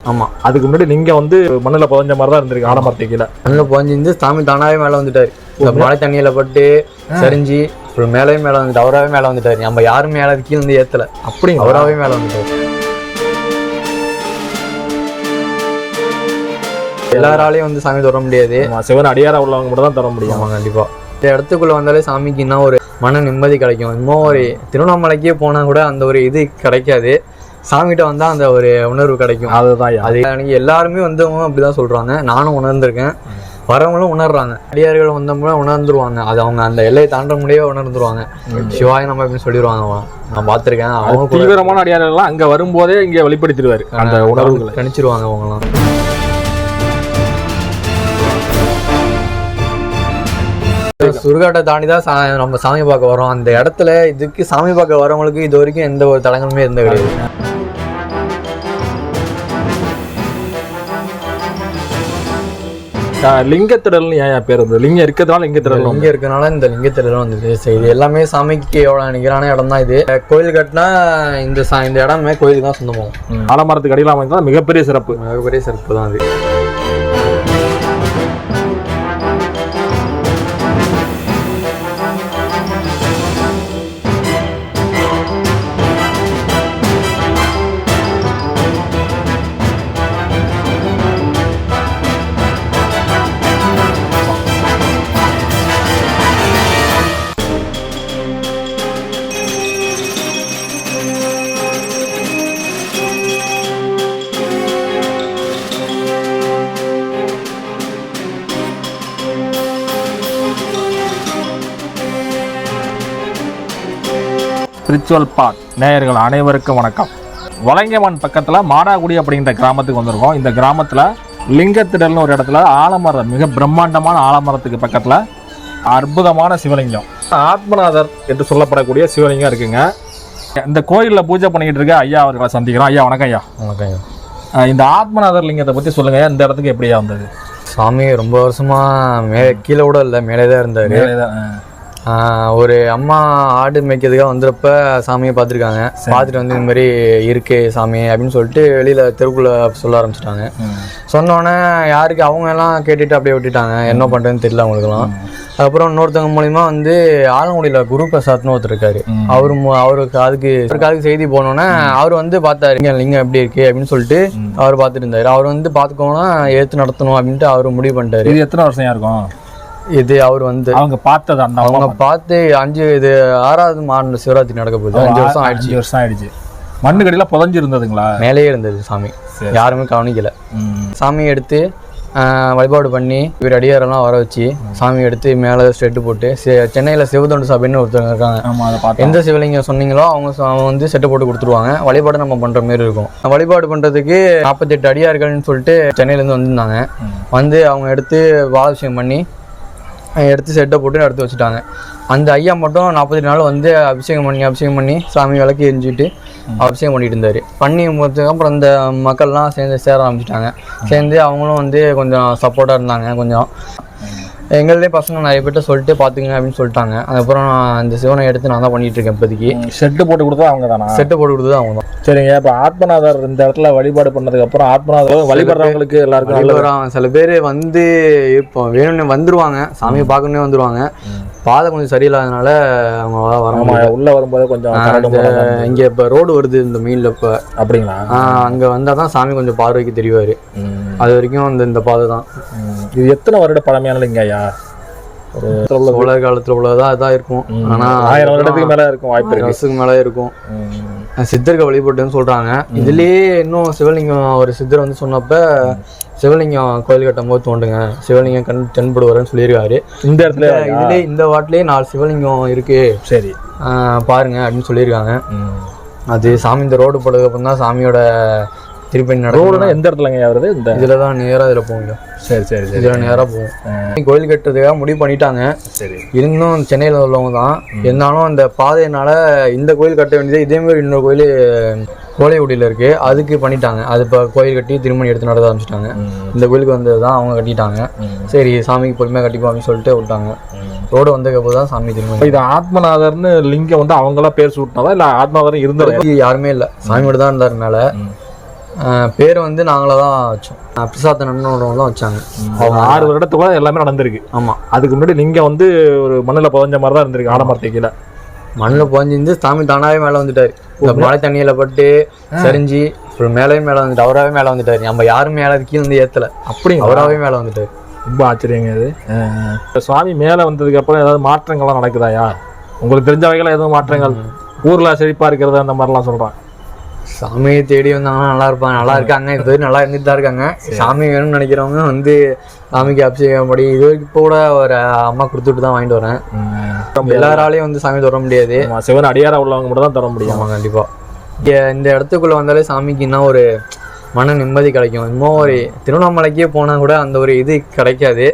ஆமா. அதுக்கு முன்னாடி லிங்கம் வந்து மண்ணுல புதஞ்ச மாதிரி தான் இருந்திருக்கு ஆலமரத்து கீழே. மண்ணில் புகஞ்சிருந்து சாமி தானாவே மேலே வந்துட்டாரு. இந்த மழை தண்ணியில பட்டு சரிஞ்சு அப்புறம் மேலே மேலே வந்துட்டு அவராவே மேலே வந்துட்டாரு. நம்ம யாரும் மேலே கீழே வந்து ஏத்தல. அப்படிங்களா? அவராவே மேலே வந்துட்டாரு. எல்லாராலையும் வந்து சாமி தொட முடியாது. சிவன் அடியாரா உள்ளவங்க மட்டும் தான் தர முடியும். கண்டிப்பா. இந்த இடத்துக்குள்ள வந்தாலே சாமிக்கு இன்னும் ஒரு மன நிம்மதி கிடைக்கும். இன்னும் ஒரு திருவண்ணாமலைக்கே போனா கூட அந்த ஒரு இது கிடைக்காது. சாமிகிட்ட வந்தா அந்த ஒரு உணர்வு கிடைக்கும். அதுதான். அது எனக்கு எல்லாருமே வந்தவங்க அப்படிதான் சொல்றாங்க. நானும் உணர்ந்திருக்கேன். வரவங்களும் உணர்றாங்க. அடியார்கள் வந்தவங்க உணர்ந்துருவாங்க. அது அவங்க அந்த எல்லையை தாண்ட முடியே உணர்ந்துருவாங்க. சிவாய நம்ம அப்படின்னு சொல்லிடுவாங்க. நான் பார்த்திருக்கேன். அவங்க தீவிரமான அடியார்கள் எல்லாம் அங்க வரும்போதே இங்க வெளிப்படுத்திடுவாரு. அந்த உணர்வுகளை. கணிச்சிருவாங்க அவங்கலாம் சுடுகாட்டை தாண்டி தான் நம்ம சாமி பார்க்க வரோம். அந்த இடத்துல இதுக்கு சாமி பார்க்க வரவங்களுக்கு இது வரைக்கும் எந்த ஒரு தடங்களுமே இருந்த கிடையாது. ஆஹ், லிங்கத்திடல்னு ஏன் பேர் இருந்தது லிங்கம் இருக்கிறதுனால லிங்கத்திடல் இங்க இருக்கனால இந்த லிங்கத்துல வந்தது. சரி இது எல்லாமே சாமிக்கு எவ்வளவு நிகரான இடம் தான் இது கோயில் கட்டினா இந்த சா இந்த இடமே கோயிலுக்கு தான் சொந்தமாகும். ஆலமரத்துக்கு அடியில் அமைந்தா மிகப்பெரிய சிறப்பு. மிகப்பெரிய சிறப்பு தான் அது. ஸ்பிரிச்சுவல் பார்ட் நேயர்கள் அனைவருக்கும் வணக்கம். வலங்கமன் பக்கத்தில் மாடாகுடி அப்படின்ற கிராமத்துக்கு வந்திருக்கோம். இந்த கிராமத்தில் லிங்கத்திடல்னு ஒரு இடத்துல ஆலமரம் மிக பிரம்மாண்டமான ஆலமரத்துக்கு பக்கத்தில் அற்புதமான சிவலிங்கம். ஆத்மநாதர் என்று சொல்லப்படக்கூடிய சிவலிங்கம் இருக்குங்க. இந்த கோயிலில் பூஜை பண்ணிக்கிட்டு இருக்க ஐயா அவர்களை சந்திக்கிறோம். ஐயா வணக்கம் ஐயா. வணக்கம் அஹ் இந்த ஆத்மநாதர் லிங்கத்தை பற்றி சொல்லுங்க. இந்த இடத்துக்கு எப்படியா வந்தது? சாமி ரொம்ப வருஷமா மே கீழே கூட இல்லை மேலே தான் இருந்தாரு ஒரு அம்மா ஆடு மேய்க்கிறதுக்காக வந்தப்ப சாமியை பார்த்துருக்காங்க. பார்த்துட்டு வந்து இந்த மாதிரி இருக்கு சாமி அப்படின்னு சொல்லிட்டு வெளியில தெருக்குள்ள சொல்ல ஆரம்பிச்சிட்டாங்க. சொன்னோடனே யாருக்கு அவங்க எல்லாம் கேட்டுட்டு அப்படியே விட்டுட்டாங்க. என்ன பண்றதுன்னு தெரியல அவங்களுக்குலாம் அப்புறம் இன்னொருத்தவங்க மூலியமா வந்து ஆலங்குடியில குரு பிரசாத்னு ஒருத்தர் இருக்காரு. அவரு அவருக்கு அதுக்கு அவருக்கு அதுக்கு செய்தி போனோன்னே அவர் வந்து பார்த்தாரு இங்க லிங்கம் எப்படி இருக்கு? அப்படின்னு சொல்லிட்டு அவர் பார்த்துட்டு இருந்தாரு. அவர் வந்து பார்த்துக்கோனா ஏத்து நடத்தணும் அப்படின்ட்டு அவர் முடிவு பண்ணிட்டாரு. இது எத்தனை வருஷம் இருக்கும் இது அவர் வந்து அவங்க பார்த்தது அந்த அவங்க பார்த்து அஞ்சு இது ஆறாவது மாநில சிவராத்திரி நடக்க போகுது. அஞ்சு வருஷம் ஆயிடுச்சு. அஞ்சு வருஷம் ஆயிடுச்சு. மண்ணு கடியில் புதஞ்சு இருந்ததுங்களா மேலேயே இருந்தது சாமி. யாருமே கவனிக்கல. சாமி எடுத்து வழிபாடு பண்ணி இவர் அடியாரெல்லாம் வர வச்சு சாமி எடுத்து மேலே ஸ்டெட்டு போட்டு சென்னையில சிவதொண்டு சபைன்னு ஒருத்தவங்க இருக்காங்க. எந்த சிவலிங்கம் சொன்னீங்களோ அவங்க அவங்க வந்து செட்டு போட்டு கொடுத்துருவாங்க. வழிபாடு நம்ம பண்ற மாதிரி இருக்கும். வழிபாடு பண்றதுக்கு நாற்பத்தெட்டு அடியார்கள்னு சொல்லிட்டு சென்னையிலேருந்து வந்திருந்தாங்க. வந்து அவங்க எடுத்து பாலாபிஷேகம் பண்ணி எடுத்து செட்டை போட்டு எடுத்து வச்சுட்டாங்க. அந்த ஐயா மட்டும் நாற்பத்தி நாள் வந்து அபிஷேகம் பண்ணி அபிஷேகம் பண்ணி சாமி விளக்கு எரிஞ்சுட்டு அபிஷேகம் பண்ணிட்டு இருந்தார். பண்ணி அப்புறம் இந்த மக்கள்லாம் சேர்ந்து சேர ஆரம்பிச்சிட்டாங்க. சேர்ந்து அவங்களும் வந்து கொஞ்சம் சப்போர்ட்டாக இருந்தாங்க கொஞ்சம். எங்களதே பசங்க நிறைய பேர்ட்ட சொல்லிட்டு பார்த்துங்க அப்படின்னு சொல்லிட்டாங்க. அதுக்கப்புறம் நான் இந்த சிவனை எடுத்து நான் தான் பண்ணிட்டு இருக்கேன் இப்போதைக்கு ஷெட்டு போட்டு கொடுத்தா அவங்க தானா செட்டை போட்டு கொடுத்தது அவங்க தான் சரிங்க இப்போ ஆத்மநாதர் இந்த இடத்துல வழிபாடு பண்ணதுக்கு அப்புறம் ஆத்மநாதர் வழிபடுறவங்களுக்கு எல்லாருக்கும் வழிபடுறாங்க. சில பேர் வந்து இப்போ வேணும்னு வந்துருவாங்க. சாமியை பார்க்கணுன்னே வந்துருவாங்க. பாதை கொஞ்சம் சரியில்லாதனால அவங்க வர உள்ள வரும்போது கொஞ்சம். இங்க இப்ப ரோடு வருது இந்த மெயின்ல இப்ப. அப்படிங்களா? அங்க வந்தா தான் சாமி கொஞ்சம் பார்வைக்கு தெரிவாரு. அது வரைக்கும் அந்த இந்த பாதை தான். இது எத்தனை வருட பழமையான லிங்கம் ஐயா ஒரு சோழர் காலத்துல உள்ளதா இதான் இருக்கும். ஆனா ஆயிரம் வருடத்துக்கு மேல இருக்கும் வாய்ப்பு இருக்கு. மேல இருக்கும். ம். சித்தர்கள் வழிபட்டுன்னு சொல்றாங்க. இதுலயே இன்னும் சிவலிங்கம் ஒரு சித்தர் வந்து சொன்னப்ப சிவலிங்கம் கோயில் கட்டும் போது தோண்டுங்க. சிவலிங்கம் கண் தென்படுவாருன்னு சொல்லியிருக்காரு. இந்த இடத்துல இதுலயே இந்த வாட்டிலேயே நாலு சிவலிங்கம் இருக்கு. சரி. பாருங்க அப்படின்னு சொல்லியிருக்காங்க. அது சாமி இந்த ரோடு போடுறதுக்கு அப்புறம் தான் சாமியோட திருப்பணி நடக்கும் ரோடுனா எந்த இடத்துலங்க? வருது இந்த இதுல தான் நேரா இதுல போகும் சரி சரி சரி. இதுல நேரா போகும் கோயில் கட்டுறதுக்காக முடிவு பண்ணிட்டாங்க. சரி. இருந்தும் சென்னையில உள்ளவங்க தான். இருந்தாலும் அந்த பாதையினால இந்த கோயில் கட்ட வேண்டியது இதே மாதிரி இன்னொரு கோயில் கோலைக்குடியில் இருக்கு. அதுக்கு பண்ணிட்டாங்க. அது இப்போ கோயில் கட்டி திருமணி எடுத்து நடத்த ஆரம்பிச்சிட்டாங்க. இந்த கோயிலுக்கு வந்தது தான் அவங்க கட்டிட்டாங்க. சரி சாமிக்கு பொறுமையாக கட்டிப்போம் அப்படின்னு சொல்லிட்டு விட்டாங்க. ரோடு வந்ததுக்கு தான் சாமி திருமணி இது ஆத்மநாதர்னு லிங்கம் வந்து அவங்களா பேர் சூட்டினதா? இல்ல ஆத்மநாதர் இருந்தது? யாருமே இல்லை. சாமியோட தான் இருந்தார் மேலே பேர் வந்து நாங்களே தான் வச்சோம் பிரசாத்தனம்னு ஒருவங்க தான் வச்சாங்க. அவங்க ஆறு வருடத்துக்குள்ள எல்லாமே நடந்திருக்கு. ஆமாம் அதுக்கு முன்னாடி லிங்கம் வந்து ஒரு மண்ணுல புதஞ்ச மாதிரி தான் இருந்திருக்கு ஆலமரத்து கீழே. மண்ணில் புகஞ்சிருந்து சாமி தானாவே மேலே வந்துட்டாரு. இந்த மழை தண்ணியில் பட்டு சரிஞ்சு அப்புறம் மேலேயும் மேலே வந்துட்டு அவராகவே மேலே வந்துட்டாரு. நம்ம யாரும் மேலே கீழே வந்து ஏற்றல அப்படிங்க அவராகவே மேலே வந்துட்டாரு. ரொம்ப ஆச்சரியங்க இது. இப்ப சுவாமி மேலே வந்ததுக்கு அப்புறம் ஏதாவது மாற்றங்கள்லாம் நடக்குதாயா உங்களுக்கு தெரிஞ்ச வகையில் எதுவும் மாற்றங்கள்? ஊர்ல செழிப்பா இருக்கிறது அந்த மாதிரிலாம் சொல்றாங்க. சாமியை தேடி வந்தாங்கன்னா நல்லா இருப்பாங்க நல்லா இருக்காங்க. இது நல்லா இருந்துட்டு தான் இருக்காங்க. சாமி வேணும்னு நினைக்கிறவங்க வந்து சாமிக்கு அபிஷேகம் படி இது வரைக்கும் கூட ஒரு அம்மா கொடுத்துட்டு தான் வாங்கிட்டு வரேன். எல்லாராலையும் வந்து சாமி தொட முடியாது. சிவன் அடியாரா உள்ளவங்க மட்டும் தான் தர முடியும். ஆமாம் கண்டிப்பாக இந்த இடத்துக்குள்ள வந்தாலே சாமிக்கு இன்னும் ஒரு மன நிம்மதி கிடைக்கும். இன்னும் ஒரு திருவண்ணாமலைக்கே போனால் கூட அந்த ஒரு இது கிடைக்காது.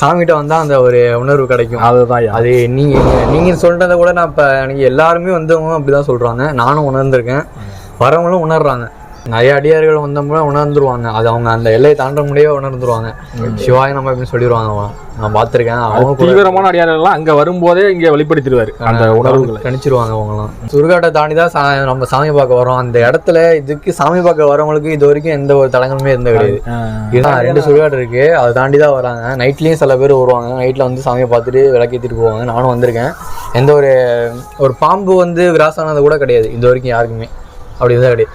சாமிகிட்ட வந்தால் அந்த ஒரு உணர்வு கிடைக்கும். அதுதான். அது நீங்க நீங்க சொல்றத கூட நான் இப்போ எனக்கு எல்லாருமே வந்தவங்க அப்படிதான் சொல்றாங்க. நானும் உணர்ந்திருக்கேன். வரவங்களும் உணர்றாங்க. நிறைய அடியார்கள் வந்தவங்க உணர்ந்துருவாங்க. அது அவங்க அந்த எல்லையை தாண்ட முடியே உணர்ந்துருவாங்க. சிவாய நம்ம எப்படி சொல்லிடுவாங்க. நான் பார்த்துருக்கேன். அவங்க தீவிரமான அடியாரெல்லாம் அங்க வரும்போதே இங்க வெளிப்படுத்திடுவாரு. அந்த உணர்வுகளை. கணிச்சிருவாங்க அவங்கலாம் சுடுகாட்டை தாண்டி தான் சா நம்ம சாமி பார்க்க வரோம் அந்த இடத்துல இதுக்கு சாமி பார்க்க வரவங்களுக்கு இது வரைக்கும் எந்த ஒரு தடங்களுமே இருந்த கிடையாது. இதுதான் ரெண்டு சுடுகாடு இருக்கு. அதை தாண்டி தான் வராங்க. நைட்லயும் சில பேர் வருவாங்க. நைட்ல வந்து சாமியை பார்த்துட்டு விளக்கேற்றிட்டு போவாங்க. நானும் வந்திருக்கேன். எந்த ஒரு ஒரு பாம்பு வந்து கிராஸ் ஆனது கூட கிடையாது. இது வரைக்கும் யாருக்குமே. அப்படி தான் கிடையாது.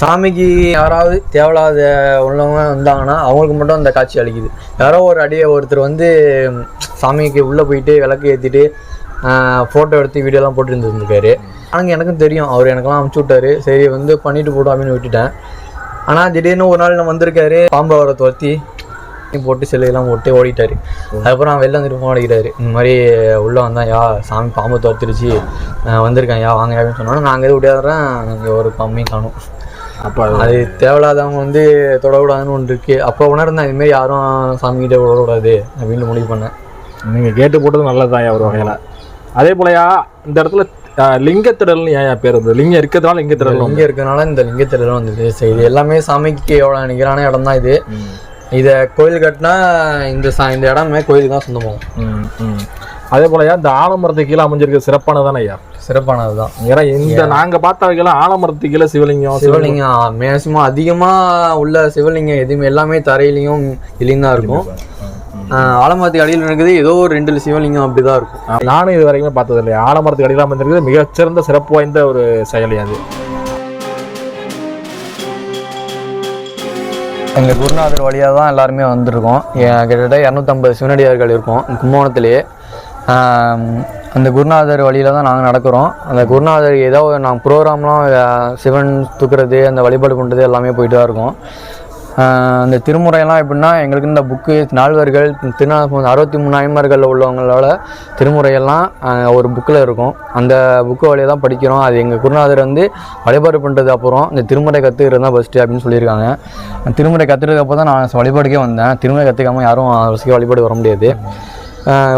சாமிக்கு யாராவது தேவையில்லாத உள்ளவங்க வந்தாங்கன்னா அவங்களுக்கு மட்டும் அந்த காட்சி அளிக்குது. யாரோ ஒரு அடியை ஒருத்தர் வந்து சாமிக்கு உள்ளே போயிட்டு விளக்கு ஏற்றிட்டு ஃபோட்டோ எடுத்து வீடியோலாம் போட்டுருந்துருந்துருக்காரு. ஆனால் எனக்கும் தெரியும். அவர் எனக்கெல்லாம் அமுச்சு விட்டாரு. சரி வந்து பண்ணிட்டு போட்டோம் அப்படின்னு விட்டுட்டேன். ஆனால் திடீர்னு ஒரு நாள் நான் வந்திருக்காரு. பாம்பு அவரை துரத்தி போட்டு சிலையெல்லாம் போட்டு ஓடிட்டாரு. அதுக்கப்புறம் வெளில வந்துட்டு ஃபோன் அடிக்கிறாரு. இந்த மாதிரி உள்ளே வந்தான் யா சாமி பாம்பு துரத்திருச்சு. வந்திருக்கேன். யா வாங்க அப்படின்னு சொன்னோன்னா நான் அங்கே விடையாடுறேன். அங்கே ஒரு பாம்பையும் காணும். அப்ப அது தேவையில்லாதவங்க வந்து தொடக்கூடாதுன்னு ஒன்று இருக்கு. அப்போ உணர்ந்தேன் இதுமாரி யாரும் சாமிகிட்ட விடக்கூடாது அப்படின்னு முடிவு பண்ணேன். நீங்க கேட்டு போட்டது நல்லதுதான் ஒரு வகையில. அதே போலயா இந்த இடத்துல லிங்கத்திடல்னு ஏன் பேர் இருந்தது லிங்கம் இருக்கிறதுனால லிங்கத்திடல் இங்கே இருக்கனால இந்த லிங்கத்தில வந்தது. சரி இது எல்லாமே சாமிக்கு எவ்வளோ நிகரான இடம் தான் இது. இதை கோயில் கட்டினா இந்த சா இந்த இடமே கோயிலுக்கு தான் சொந்தமாகும் அதே போலயா இந்த ஆலமரத்துக்கு கீழே அமைஞ்சிருக்க சிறப்பானதானே ஐயா? சிறப்பானது தான். ஏன்னா இந்த நாங்க பார்த்த வகையெல்லாம் ஆலமரத்துக்கு கீழே சிவலிங்கம் சிவலிங்கம். மேக்சிமம் அதிகமாக உள்ள சிவலிங்கம் எதுவுமே எல்லாமே தரையிலையும் இதுலையும் தான் இருக்கும். ஆலமரத்துக்கு அடியில் இருக்குது ஏதோ ஒரு ரெண்டு சிவலிங்கம் அப்படி தான் இருக்கும். நானும் இது வரைக்குமே பார்த்தது இல்லையா ஆலமரத்துக்கு அடியில் அமைஞ்சிருக்கிறது மிகச்சிறந்த சிறப்பு வாய்ந்த ஒரு செயலி அது. எங்கள் குருநாதர் வழியாக தான் எல்லாருமே வந்திருக்கோம். கிட்டத்தட்ட இரநூத்தம்பது சிவனடியார்கள் இருக்கும் கும்பகோணத்திலேயே அந்த குருநாதர் வழியில் தான் நாங்கள் நடக்கிறோம். அந்த குருநாதர் ஏதோ நாங்கள் ப்ரோக்ராம்லாம் சிவன் தூக்குறது அந்த வழிபாடு பண்ணுறது எல்லாமே போயிட்டு தான் இருக்கோம். அந்த திருமுறையெல்லாம் எப்படின்னா எங்களுக்கு இந்த புக்கு நால்வர்கள் திருநா அறுபத்தி மூணு ஐம்பர்களில் உள்ளவங்களோட திருமுறையெல்லாம் ஒரு புக்கில் இருக்கும். அந்த புக்கு வழியாக தான் படிக்கிறோம். அது எங்கள் குருநாதர் வந்து வழிபாடு பண்ணுறது அப்புறம் இந்த திருமுறை கற்றுக்கிறது தான் ஃபஸ்ட்டு அப்படின்னு சொல்லியிருக்காங்க. திருமுறை கற்றுக்கிறது அப்போ தான் நான் வழிபாடுக்கே வந்தேன். திருமுறை கற்றுக்காம யாரும் அவசியம் வழிபாடு வர முடியாது.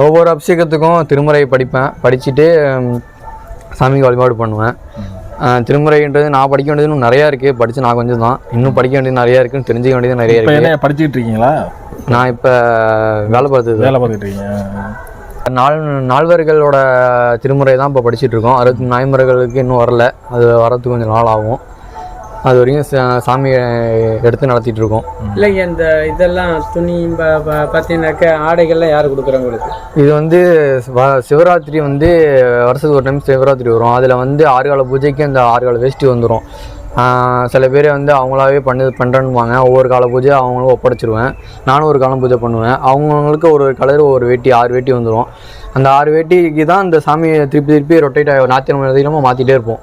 ஒவ்வொரு அபிஷேகத்துக்கும் திருமுறை படிப்பேன். படிச்சுட்டு சாமிக்கு வழிபாடு பண்ணுவேன். திருமுறைன்றது நான் படிக்க வேண்டியது இன்னும் நிறையா இருக்குது படித்து நான் கொஞ்சம் தான். இன்னும் படிக்க வேண்டியது நிறையா இருக்குன்னு தெரிஞ்சுக்க வேண்டியது நிறைய இருக்குது என்ன படிச்சுட்டு இருக்கீங்களா? நான் இப்போ வேலை பார்த்தது வேலை பார்த்துட்டு இருக்கீங்க. நால் நால்வர்களோட திருமுறை தான் இப்போ படிச்சுட்டு இருக்கோம். அறுபத்தி நாய்முறைகளுக்கு இன்னும் வரல. அது வரதுக்கு கொஞ்சம் நாள் ஆகும். அது வரைக்கும் சாமியை எடுத்து நடத்திட்டு இருக்கோம் இல்லைங்க இந்த இதெல்லாம் துணி பார்த்தீங்கன்னாக்க ஆடைகள்லாம் யார் கொடுக்குறாங்க உங்களுக்கு? இது வந்து சிவராத்திரி வந்து வருஷத்துக்கு ஒரு டைம் சிவராத்திரி வரும். அதில் வந்து ஆறு கால பூஜைக்கு அந்த ஆறு கால வேஷ்டி வந்துடும் சில பேர் வந்து அவங்களாவே பண்ணு பண்ணுறேன்னுவாங்க ஒவ்வொரு கால பூஜை அவங்களும் ஒப்படைச்சிருவேன். நானும் ஒரு காலம் பூஜை பண்ணுவேன். அவங்கவுங்களுக்கு ஒரு ஒரு கலர் ஒரு வேட்டி ஆறு வேட்டி வந்துடும் அந்த ஆறு வேட்டிக்கு தான் இந்த சாமியை திருப்பி திருப்பி ரொட்டேட் ஆகி ஞாயிற்றுக்கிழமை எழுதிக்காமல் மாற்றிட்டே இருப்போம்.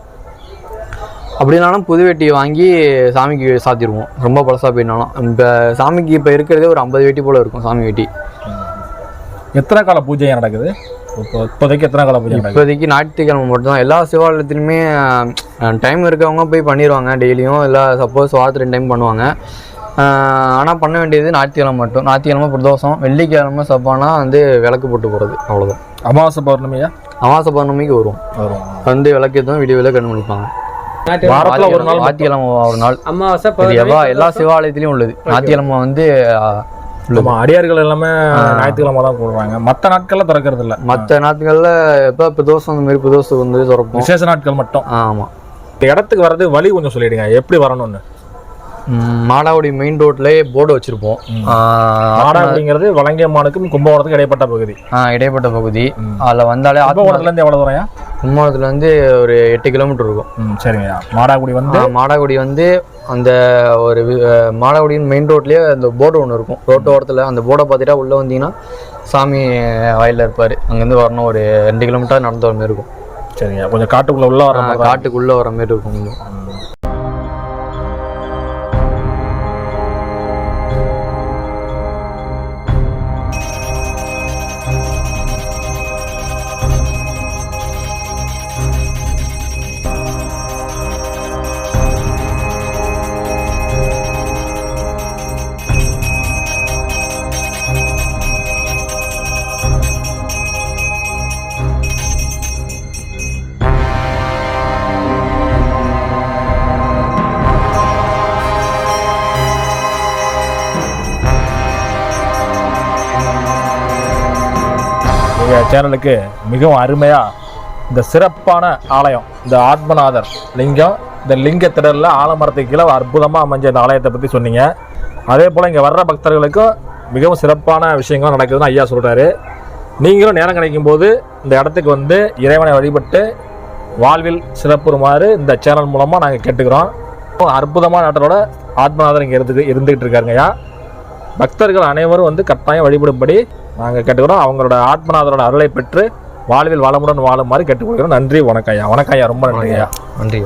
அப்படினாலும் புது வேட்டியை வாங்கி சாமிக்கு சாத்திடுவோம் ரொம்ப பழசாக போயினாலும். இப்போ சாமிக்கு இப்போ இருக்கிறதே ஒரு ஐம்பது வேட்டி போல் இருக்கும் சாமி வேட்டி. எத்தனை கால பூஜை நடக்குது? இப்போ இப்போதைக்கு எத்தனை கால பூஜை இப்போதைக்கு ஞாயிற்றுக்கிழமை மட்டும்தான். எல்லா சிவாலயத்துலையுமே டைம் இருக்கவங்க போய் பண்ணிடுவாங்க டெய்லியும் இல்லை சப்போஸ் வாரத்து ரெண்டு டைம் பண்ணுவாங்க. ஆனால் பண்ண வேண்டியது ஞாயிற்றுக்கிழமை மட்டும். ஞாயிற்றுக்கிழமை பிரதோஷம் வெள்ளிக்கிழமை சப்பானா வந்து விளக்கு போட்டு போகிறது அவ்வளோதான் அமாவாசை பௌர்ணமியா? அமாவாசை பௌர்ணமிக்கு வரும் வரும் வந்து விளக்கு ஏற்றும் வீடியோவில் ஞாயிற்று- வாரத்துல ஒரு நாள் ஞாயிற்றுக்கிழமை ஒரு நாள். அமாவாசை இது எவ்வளோ எல்லா சிவாலயத்திலையும் உள்ளது. ஞாயிற்றுக்கிழமை வந்து ஆமா அடியார்கள் எல்லாமே ஞாயிற்றுக்கிழமை தான் கூடுறாங்க மற்ற நாட்கள்ல திறக்கிறது இல்ல. மற்ற நாட்களில் எப்போ பிரதோஷம் இந்த மாதிரி பிரதோஷம் வந்து திறப்போம். விசேஷ நாட்கள் மட்டும். ஆமாம் இந்த இடத்துக்கு வர்றது வழி கொஞ்சம் சொல்லிடுங்க. எப்படி வரணும்னு. மாடாவடி மெயின் ரோட்லயே போர்டு வச்சிருப்போம். ஆஹ் மாடாகுடிங்கிறது வலங்கைமானுக்கும் கும்பகோணத்துக்கும் இடைப்பட்ட பகுதி. இடைப்பட்ட பகுதி. அதில் வந்தாலே ஆத்மா கும்பகோணத்துல இருந்து எவ்வளவு தூரம் கும்பகோணத்துல இருந்து ஒரு எட்டு கிலோமீட்டர் இருக்கும். ம் சரிங்கய்யா. மாடாகுடி வந்து மாடாகுடி வந்து அந்த ஒரு மாடாகுடியின் மெயின் ரோட்லயே அந்த போர்டு ஒன்று இருக்கும். ரோட்டு ஓரத்தில் அந்த போர்டை பார்த்துட்டா உள்ளே வந்தீங்கன்னா சாமி வயலில் இருப்பார். அங்கேருந்து வரணும். ஒரு ரெண்டு கிலோமீட்டர் நடந்து வர மாதிரி இருக்கும். சரிங்கய்யா. கொஞ்சம் காட்டுக்குள்ள உள்ள வர. காட்டுக்குள்ளே வர மாதிரி இருக்கும் கொஞ்சம். சேனலுக்கு மிகவும் அருமையாக இந்த சிறப்பான ஆலயம் இந்த ஆத்மநாதர் லிங்கம் இந்த லிங்க திடலில் ஆலமரத்துக்கு கீழே அற்புதமாக அமைஞ்ச இந்த ஆலயத்தை பற்றி சொன்னீங்க. அதே போல் இங்கே வர்ற பக்தர்களுக்கும் மிகவும் சிறப்பான விஷயங்கள் நடக்குதுன்னு ஐயா சொல்கிறாரு நீங்களும் நேரம் கிடைக்கும் போது இந்த இடத்துக்கு வந்து இறைவனை வழிபட்டு வாழ்வில் சிறப்புறுமாறு இந்த சேனல் மூலமாக நாங்கள் கேட்டுக்கிறோம். அற்புதமான நாட்டரோட ஆத்மநாதர் இங்கே இருந்து இருந்துகிட்டு இருக்காருங்கய்யா பக்தர்கள் அனைவரும் வந்து கட்டாயம் வழிபடும்படி நாங்கள் கேட்டுக்கிறோம். அவங்களோட ஆத்மநாதரோட அருளை பெற்று வாழ்வில் வளமுடன் வாழுமாறு கேட்டுக்கொள்கிறோம். நன்றி வணக்கம் ஐயா. வணக்கம் ஐயா. ரொம்ப நன்றி ஐயா. நன்றி